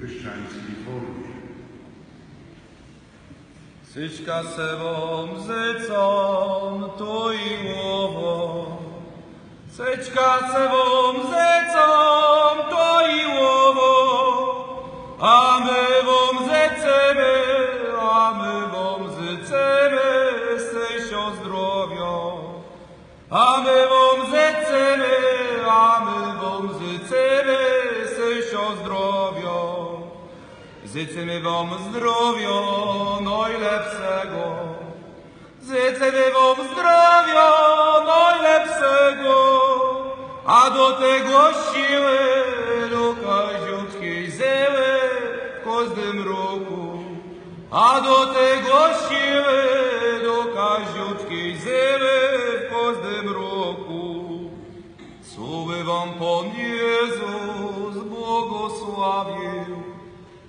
chrześcijańskiej formie. Syćka sewą zycą, tu i łowo. Syćka sewą zycą, to i łowo. A my wam zycemy, a my wam zycemy, sysio zdrowio. A my wam zycemy, Życzymy wam zdrowia najlepszego. Życzymy wam zdrowia najlepszego. A do tego siły do każdej zeły w każdym roku. A do tego siły do każdej zeły w każdym roku. Co by wam Pan Jezus błogosławił,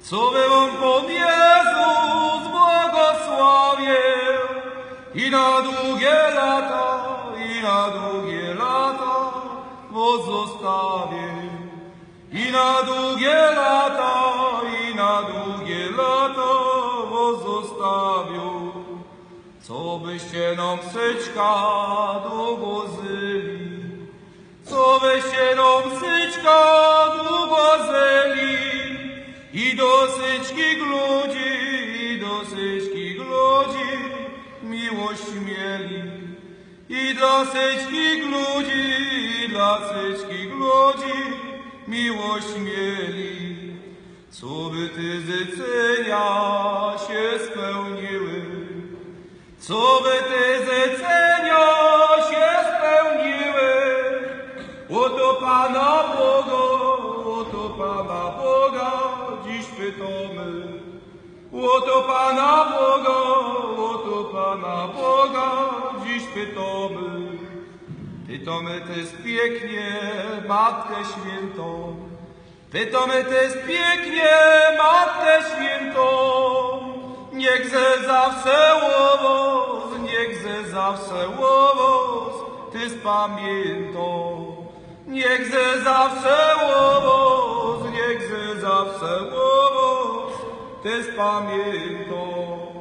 co by wam Pan Jezus błogosławił i na długie lata, i na długie lata was zostawił. I na długie lata, i na długie lata was zostawił. Co byście nam syczka długo zyli, co byście nam syczka i do syczki gludzi, i do syczki gludzi, miłość mieli. I dla syczki gludzi, i dla syczki gludzi, miłość mieli. Co by ty zecenia się spełniły, co by te zlecenia się spełniły? Oto Pana Boga, oto Pana Boga dziś pytamy. Oto Pana Boga, oto Pana Boga dziś pytamy. Pytamy też pięknie Matkę Świętą. Pytamy też pięknie Matkę Świętą. Niech ze zawsze łowos, niech ze zawsze łowos, ty z pamiętą. Niech ze zawsze łowos, niech ze zawsze łowos, te.